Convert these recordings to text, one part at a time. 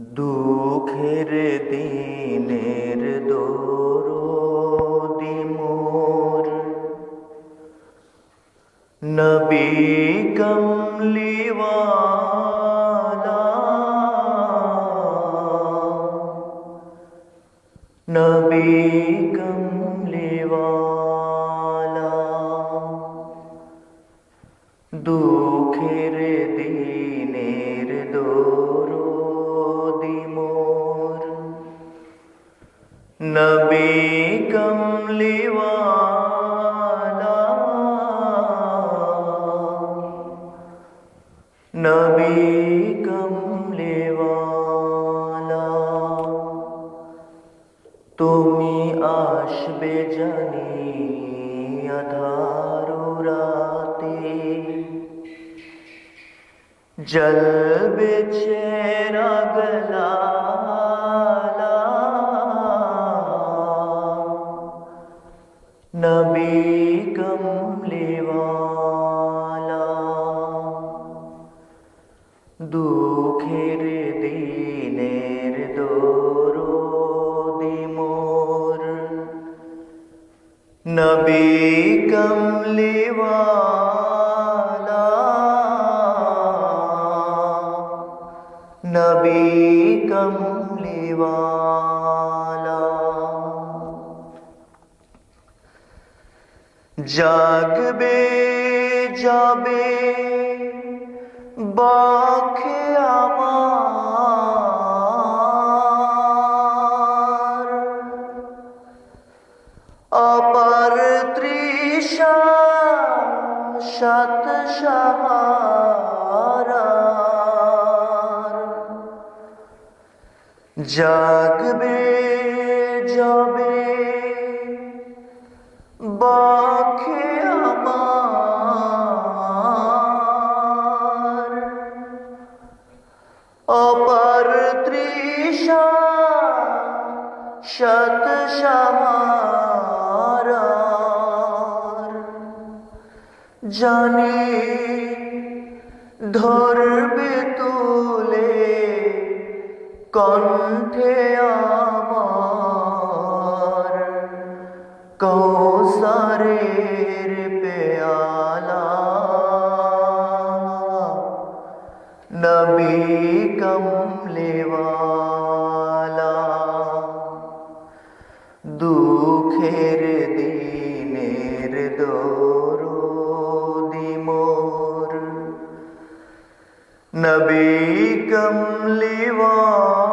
দুঃখের দিনের দরদি মোর। নবী কমলিওয়ালা। নবী কমলিওয়ালা। দুঃখের নবী কমলিওয়ালা। নবী কমলিওয়ালা। তুমি আসবে জানি আধার রাতে। জলবে চেরা গলালা কমলিওয়ালা দুঃখের দিনের দরদি মোর। নবী কমলিওয়ালা। নবী কমলিওয়ালা। জাগবে যাবে বাখে আমার। অপার তৃষা সাত সাহারার। জাগবে যাবে বাখে আমার অপার তৃষা শত সাহারার জানি ধরবে তুলে কণ্ঠে আমার। কৌসারের নবী কমলেওয়ালা দুঃখের দিনের দরদি মোর নবী কমলিওয়ালা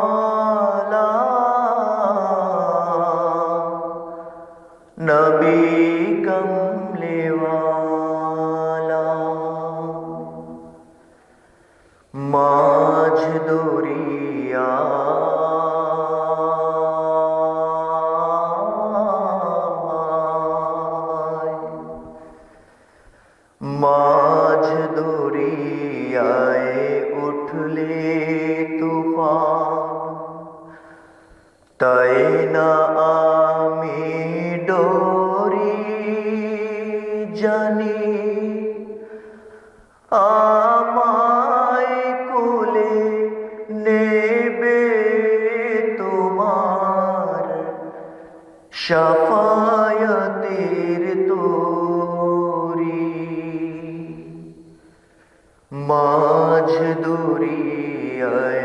না আমি ডরি জানি আমায় কোলে নেবে তোমার সাফায়াতের তোরি। মাঝ দরিয়ায় উঠলে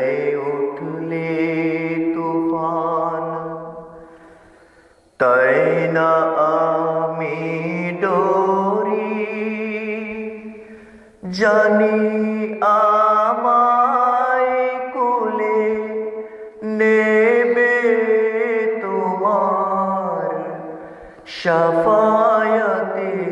ডরি জানি আমায় কুলে নেবে তোমার সাফায়াতের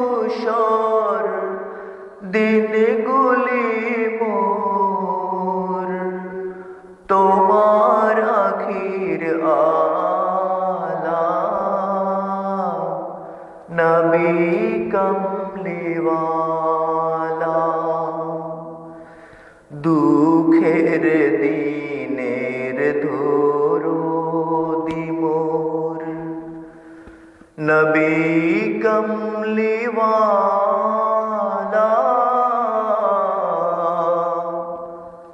ধূসর দিন গুলি মোর। তোমার আখির আলা নবী কমলিওয়ালা। দুঃখের দিনের ধরো দিমোর নবী কমলিওয়ালা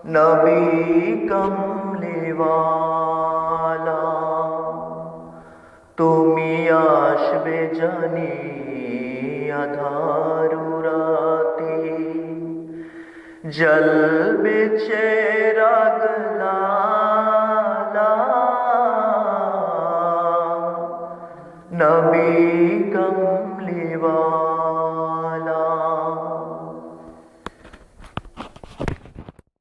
নবী কমলিওয়ালা তুমি আসবে জানি আধারু রাতে জলবে চেরাগ লালা নবী কমলিওয়ালা